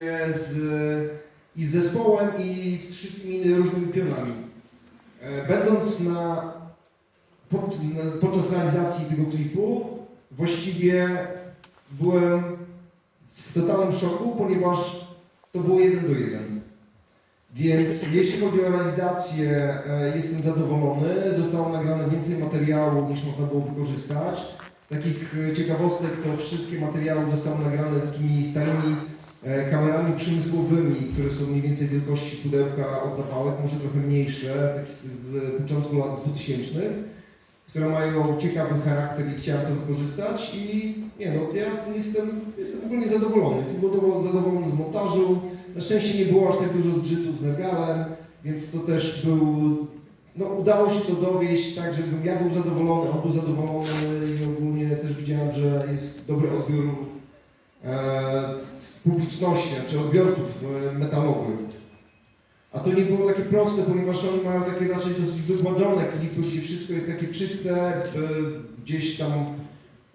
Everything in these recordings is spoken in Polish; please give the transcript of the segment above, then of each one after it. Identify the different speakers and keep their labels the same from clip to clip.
Speaker 1: z, i z zespołem i z wszystkimi różnymi pionami. E, Będąc na, pod, na, podczas realizacji tego klipu, właściwie byłem w totalnym szoku, ponieważ to było jeden do jeden. Więc jeśli chodzi o realizację, e, jestem zadowolony. Zostało nagrane więcej materiału niż można było wykorzystać. Z takich e, ciekawostek to wszystkie materiały zostały nagrane takimi starymi e, kamerami przemysłowymi, które są mniej więcej wielkości pudełka od zapałek, może trochę mniejsze, takie z, początku lat 2000, które mają ciekawy charakter i chciałem to wykorzystać i nie no, ja jestem, jestem ogólnie zadowolony. Jestem zadowolony- z montażu. Na szczęście nie było aż tak dużo zgrzytów z Nergalem, więc to też był, no udało się to dowieść tak, żebym ja był zadowolony, on był zadowolony i ogólnie też widziałem, że jest dobry odbiór e, publiczności, czy odbiorców e, metalowych. A to nie było takie proste, ponieważ oni mają takie raczej dosyć wygładzone klipy, gdzie wszystko jest takie czyste, gdzieś tam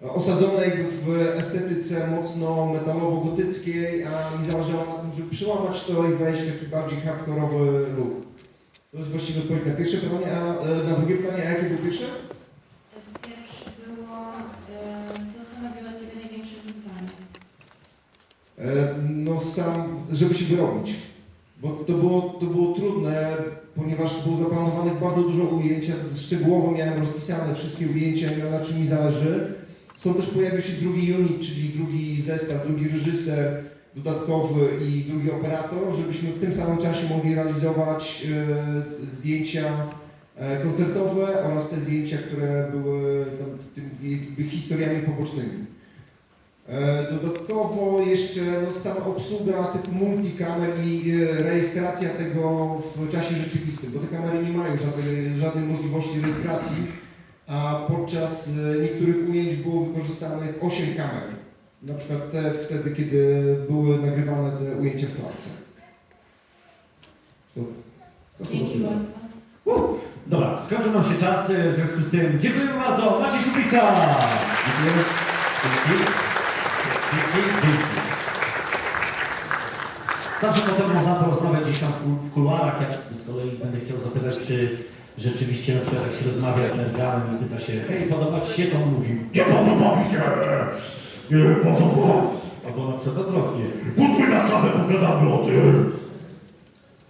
Speaker 1: osadzone w estetyce mocno metalowo-gotyckiej, a mi zależało na tym, żeby przełamać to i wejść w taki bardziej hardkorowy look. To jest właściwie odpowiedź na pierwsze pytanie, a e, na drugie pytanie, a jakie było? Pierwsze No sam, żeby się wyrobić. Bo to było, to było trudne, ponieważ było zaplanowanych bardzo dużo ujęć. Szczegółowo miałem rozpisane wszystkie ujęcia, na czym mi zależy. Stąd też pojawił się drugi unit, czyli drugi zestaw, drugi reżyser dodatkowy i drugi operator, żebyśmy w tym samym czasie mogli realizować e, zdjęcia e, koncertowe oraz te zdjęcia, które były tam, tym, jakby historiami pobocznymi. E, Dodatkowo jeszcze no, sama obsługa typu multikamer i e, rejestracja tego w czasie rzeczywistym, bo te kamery nie mają żadnej, żadnej możliwości rejestracji, a podczas e, niektórych ujęć było wykorzystanych 8 kamer. Na przykład te wtedy, kiedy były nagrywane te ujęcia w klatce. To, to
Speaker 2: Dzięki bardzo.
Speaker 3: Dobra, skończył nam się czas, w związku z tym dziękujemy bardzo, Maciej. Dzięki. Dzięki, dzięki. Zawsze potem można porozmawiać gdzieś tam w, kul- w kuluarach, ja z kolei będę chciał zapytać, czy rzeczywiście na przykład jak się rozmawia z Nergalem i pyta się, hej, podoba Ci się, to on mówi,
Speaker 4: Nie podoba mi się! Nie podoba!
Speaker 3: albo na przykład odwrotnie,
Speaker 4: Pójdźmy na kawę, pogadamy o tym!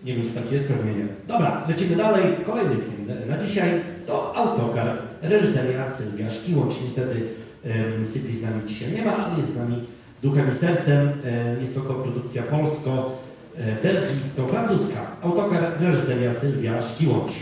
Speaker 3: Nie wiem, czy tak jest, pewnie nie. Dobra, lecimy dalej. Kolejny film na dzisiaj to Autokar, reżyseria Sylwia Szkiłącz. Niestety Sylwii z nami dzisiaj nie ma, ale jest z nami duchem i sercem. Jest to koprodukcja polsko-belgijsko-francuska. Autokar, reżyseria Sylwia Szkiłącz.